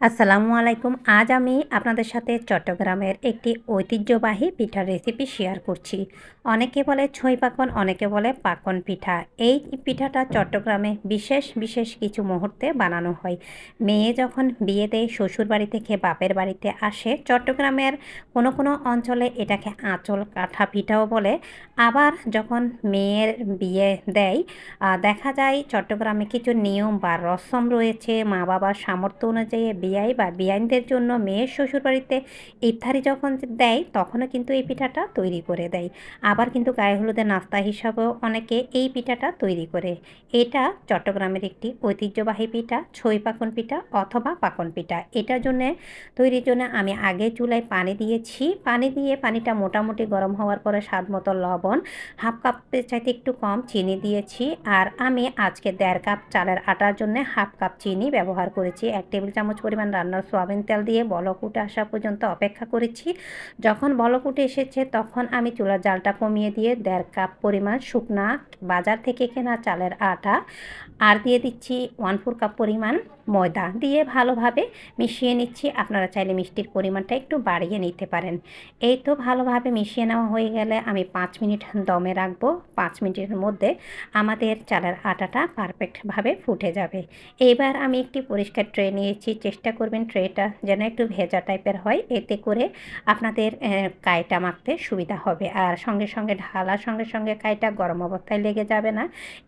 আসসালামু আলাইকুম। আজ আমি আপনাদের সাথে চট্টগ্রামের একটি ঐতিহ্যবাহী পিঠার রেসিপি শেয়ার করছি। অনেকে বলে ছই পাকন, অনেকে বলে পাকন পিঠা। এই পিঠাটা চট্টগ্রামে বিশেষ বিশেষ কিছু মুহূর্তে বানানো হয়। মেয়ে যখন বিয়ে দেয়, শ্বশুর বাড়ি থেকে বাপের বাড়িতে আসে, চট্টগ্রামের কোনো কোনো অঞ্চলে এটাকে আঁচল কাঠা পিঠাও বলে। আবার যখন মেয়ের বিয়ে দেয় দেখা যায় চট্টগ্রামে কিছু নিয়ম বা রসম রয়েছে মা বাবার সামর্থ্য অনুযায়ী বিয়াই বা বিয়াইনদের জন্য মেয়ের শ্বশুরবাড়িতে ইফতারি যখন দেয়, তখনও কিন্তু এই পিঠাটা তৈরি করে দেয়। আবার কিন্তু গায়ে হলুদের নাস্তা হিসাবেও অনেকে এই পিঠাটা তৈরি করে। এটা চট্টগ্রামের একটি ঐতিহ্যবাহী পিঠা, ছই পাকন পিঠা অথবা পাকন পিঠা। এটার জন্যে, তৈরির জন্য আমি আগে চুলায় পানি দিয়েছি। পানি দিয়ে পানিটা মোটামুটি গরম হওয়ার পরে স্বাদ মতো লবণ, হাফ কাপের চাইতে একটু কম চিনি দিয়েছি। আর আমি আজকে দেড় কাপ চালের আটার জন্য হাফ কাপ চিনি ব্যবহার করেছি। এক টেবিল চামচ পরিমাণ পরিমাণ রান্নার সোয়াবিন তেল দিয়ে বলক উঠে আসা পর্যন্ত অপেক্ষা করেছি। যখন বলক উঠে এসেছে তখন আমি চুলার জালটা কমিয়ে দিয়ে দেড় কাপ পরিমাণ শুকনা বাজার থেকে কেনা চালের আটা আর দিয়ে দিচ্ছি ওয়ান ফোর কাপ পরিমাণ ময়দা দিয়ে ভালোভাবে মিশিয়ে নিচ্ছি। আপনারা চাইলে মিষ্টির পরিমাণটা একটু বাড়িয়ে নিতে পারেন। এই তো ভালোভাবে মিশিয়ে নেওয়া হয়ে গেলে আমি পাঁচ মিনিট দমে রাখব। পাঁচ মিনিটের মধ্যে আমাদের চালের আটাটা পারফেক্টভাবে ফুটে যাবে। এইবার আমি একটি পরিষ্কার ট্রে নিয়েছি। চেষ্টা করবেন ট্রেটা যেন একটু ভেজা টাইপের হয়, এতে করে আপনাদের কাইটা মাখতে সুবিধা হবে। আর সঙ্গে সঙ্গে ঢালার সঙ্গে সঙ্গে কায়টা গরম অবস্থায় লেগে যাবে না।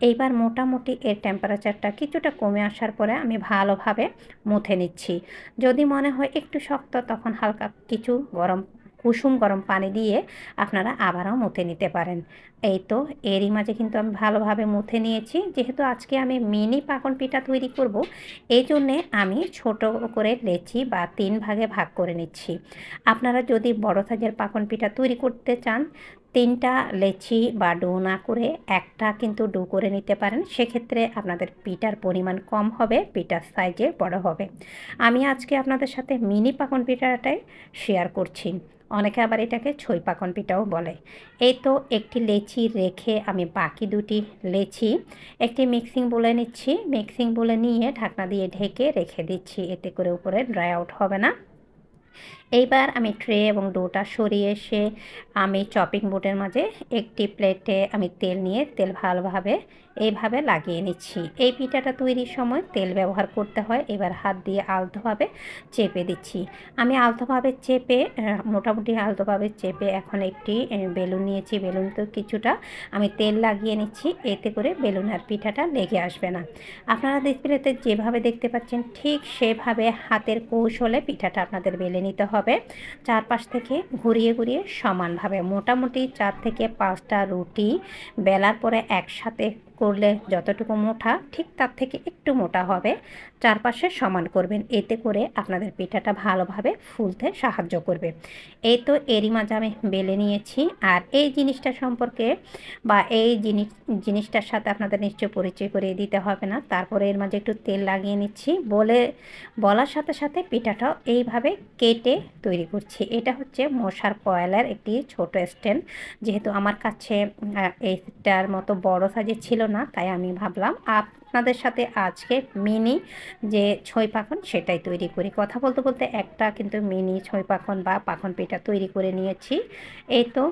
এইবার মোটামুটি এর টেম্পারেচারটা কিছুটা কমে আসার পরে আমি ভালোভাবে মুথে নিচ্ছি। যদি মনে হয় একটু শক্ত, তখন হালকা কিছু গরম কুসুম গরম পানি দিয়ে আপনারা আবারও মুথে নিতে পারেন। এই তো, এরই মাঝে কিন্তু আমি ভালোভাবে মুথে নিয়েছি। যেহেতু আজকে আমি মিনি পাকন পিঠা তৈরি করব, এই জন্যে আমি ছোট করে লেচি বা তিন ভাগে ভাগ করে নিচ্ছি। আপনারা যদি বড় সাইজের পাকন পিঠা তৈরি করতে চান, তিনটা লেচি বা ডো না করে একটা কিন্তু ডো করে নিতে পারেন। সেক্ষেত্রে আপনাদের পিঠার পরিমাণ কম হবে, পিঠার সাইজে বড় হবে। আমি আজকে আপনাদের সাথে মিনি পাকন পিঠাটাই শেয়ার করছি। অনেকে আবার এটাকে ছই পাকন পিঠাও বলে। এই তো একটি লেচি রেখে আমি বাকি দুটি লেচি, একটি মিক্সিং বলে নিচ্ছি। মিক্সিং বলে নিয়ে ঢাকনা দিয়ে ঢেকে রেখে দিচ্ছি। এতে করে উপরে ড্রাই আউট হবে না। এইবার আমি ট্রে এবং ডোটা সরিয়ে এসে আমি চপিং বোর্ডের মাঝে একটি প্লেটে আমি তেল নিয়ে তেল ভালোভাবে এইভাবে লাগিয়ে নিচ্ছি। এই পিঠাটা তৈরির সময় তেল ব্যবহার করতে হয়। এবার হাত দিয়ে আলতোভাবে চেপে দিচ্ছি। আমি আলতোভাবে চেপে মোটামুটি আলতোভাবে চেপে এখন একটি বেলুন নিয়েছি। বেলুন তো কিছুটা আমি তেল লাগিয়ে নিচ্ছি। এতে করে বেলুন আর পিঠাটা লেগে আসবে না। আপনারা ডিসপ্লেতে যেভাবে দেখতে পাচ্ছেন, ঠিক সেভাবে হাতের কৌশলে পিঠাটা আপনাদের বেলে নিতে হবে। চারপাশ থেকে ঘুরিয়ে ঘুরিয়ে সমানভাবে, মোটামুটি চার থেকে পাঁচটা রুটি বেলার পরে একসাথে করলে যতটুকু মোটা, ঠিক তার থেকে একটু মোটা হবে। চারপাশে সমান করবেন। এতে করে আপনাদের পিঠাটা ভালোভাবে ফুলতে সাহায্য করবে। এই তো এরই মাঝে আমি বেলে নিয়েছি। আর এই জিনিসটা সম্পর্কে বা এই জিনিস, জিনিসটার সাথে আপনাদের নিশ্চয় পরিচয় করিয়ে দিতে হবে না। তারপরে এর মাঝে একটু তেল লাগিয়ে নিচ্ছি। বলে, বলার সাথে সাথে পিঠাটাও এইভাবে কেটে তৈরি করছি। এটা হচ্ছে মশার কয়লার একটি ছোট স্ট্যান্ড। যেহেতু আমার কাছে এইটার মতো বড় সাইজের ছিল না, তাই আমি ভাবলাম আপনাদের সাথে আজকে মিনি যে ছই পাখন সেটাই তৈরি করি। কথা বলতে বলতে একটা কিন্তু মিনি ছই পাখন বা পাখন পিঠা তৈরি করে নিয়েছি। এই তো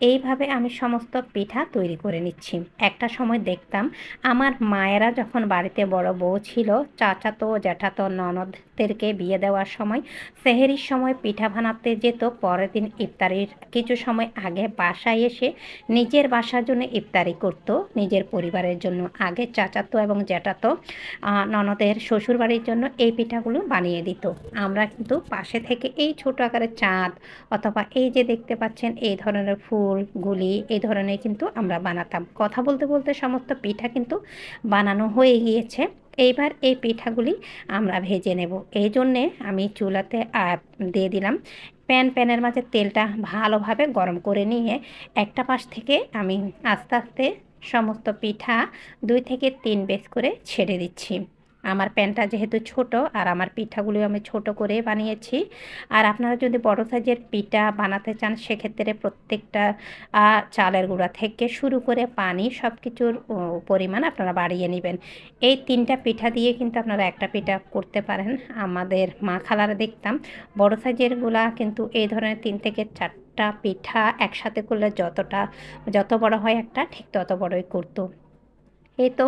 এইভাবে আমি সমস্ত পিঠা তৈরি করে নিচ্ছি। একটা সময় দেখতাম আমার মায়েরা যখন বাড়িতে বড় বউ ছিল, চাচাতো, জ্যাঠাতো, ননদদেরকে বিয়ে দেওয়ার সময় সেহেরির সময় পিঠা বানাতে যেত। পরের দিন ইফতারির কিছু সময় আগে বাসায় এসে নিজের বাসার জন্য ইফতারি করত, নিজের পরিবারের জন্য। আগে চাচাতো এবং জ্যাঠাতো ননদের শ্বশুরবাড়ির জন্য এই পিঠাগুলো বানিয়ে দিত। আমরা কিন্তু পাশে থেকে এই ছোট আকারের চাঁদ অথবা এই যে দেখতে পাচ্ছেন, এই ধরনের ফুল ফুল গুলি এই ধরনের কিন্তু আমরা বানাতাম। কথা বলতে বলতে সমস্ত পিঠা কিন্তু বানানো হয়ে গিয়েছে। এইবার এই পিঠাগুলি আমরা ভেজে নেব। এই জন্যে আমি চুলাতে দিয়ে দিলাম প্যান। প্যানের মাঝে তেলটা ভালোভাবে গরম করে নিয়ে একটা পাশ থেকে আমি আস্তে আস্তে সমস্ত পিঠা দুই থেকে তিন বেশ করে ছেড়ে দিচ্ছি। আমার প্যানটা যেহেতু ছোট আর আমার পিঠাগুলো আমি ছোট করে বানিয়েছি। আর আপনারা যদি বড় সাইজের পিঠা বানাতে চান, সেক্ষেত্রে প্রত্যেকটা চালের গুঁড়া থেকে শুরু করে পানি সব কিছুর পরিমাণ আপনারা বাড়িয়ে নেবেন। এই তিনটা পিঠা দিয়ে কিন্তু আপনারা একটা পিঠা করতে পারেন। আমাদের মা খালারা দেখতাম, বড় সাইজেরগুলা কিন্তু এই ধরনের তিন থেকে চারটা পিঠা একসাথে করলে যতটা, যত বড় হয় একটা, ঠিক তত বড়ই করতো। এই তো,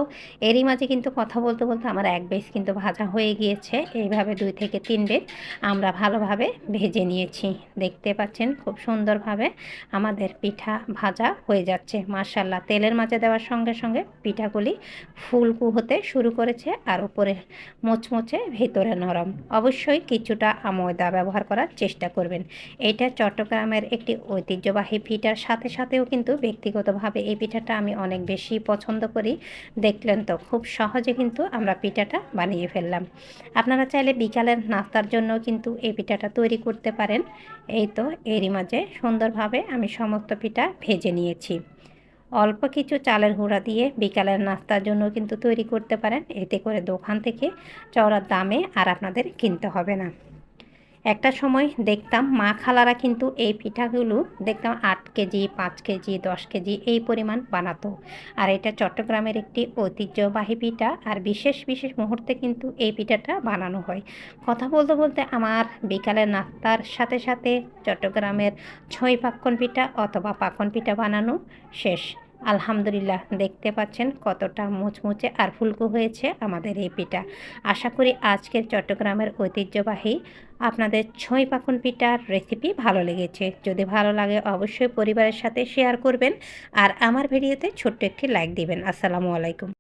এরই মাঝে কিন্তু কথা বলতে বলতে আমার এক বেশ কিন্তু ভাজা হয়ে গিয়েছে। এইভাবে দুই থেকে তিন বেশ আমরা ভালোভাবে ভেজে নিয়েছি। দেখতে পাচ্ছেন খুব সুন্দরভাবে আমাদের পিঠা ভাজা হয়ে যাচ্ছে। মার্শাল্লাহ তেলের মাঝে দেওয়ার সঙ্গে সঙ্গে পিঠাগুলি ফুলকু হতে শুরু করেছে আর উপরে মোচমোচে ভেতরে নরম। অবশ্যই কিছুটা ময়দা ব্যবহার করার চেষ্টা করবেন। এটা চট্টগ্রামের একটি ঐতিহ্যবাহী পিঠার সাথে, সাথেও কিন্তু ব্যক্তিগতভাবে এই পিঠাটা আমি অনেক বেশি পছন্দ করি। দেখলেন তো, খুব সহজে কিন্তু আমরা পিঠাটা বানিয়ে ফেললাম। আপনারা চাইলে বিকালের নাস্তার জন্য কিন্তু এই পিঠাটা তৈরি করতে পারেন। এই তো, এরই মাঝে সুন্দরভাবে আমি সমস্ত পিঠা ভেজে নিয়েছি। অল্প কিছু চালের গুঁড়া দিয়ে বিকালের নাস্তার জন্য কিন্তু তৈরি করতে পারেন। এতে করে দোকান থেকে চওড়ার দামে আর আপনাদের কিনতে হবে না। একটা সময় দেখতাম মা খালারা কিন্তু এই পিঠাগুলো দেখতাম আট কেজি, পাঁচ কেজি, দশ কেজি এই পরিমাণ বানাতো। আর এটা চট্টগ্রামের একটি ঐতিহ্যবাহী পিঠা আর বিশেষ বিশেষ মুহূর্তে কিন্তু এই পিঠাটা বানানো হয়। কথা বলতে বলতে আমার বিকালের নাস্তার সাথে সাথে চট্টগ্রামের ছই পাক্কন পিঠা অথবা পাকন পিঠা বানানো শেষ। আলহামদুলিল্লাহ, দেখতে পাচ্ছেন কতটা মুচমুচে আর ফুলকো হয়েছে আমাদের এই পিঠা। আশা করি আজকের চট্টগ্রামের ঐতিহ্যবাহী আপনাদের ছই পাখন পিঠার রেসিপি ভালো লেগেছে। যদি ভালো লাগে অবশ্যই পরিবারের সাথে শেয়ার করবেন আর আমার ভিডিওতে ছোট্ট একটি লাইক দিবেন। আসসালামু আলাইকুম।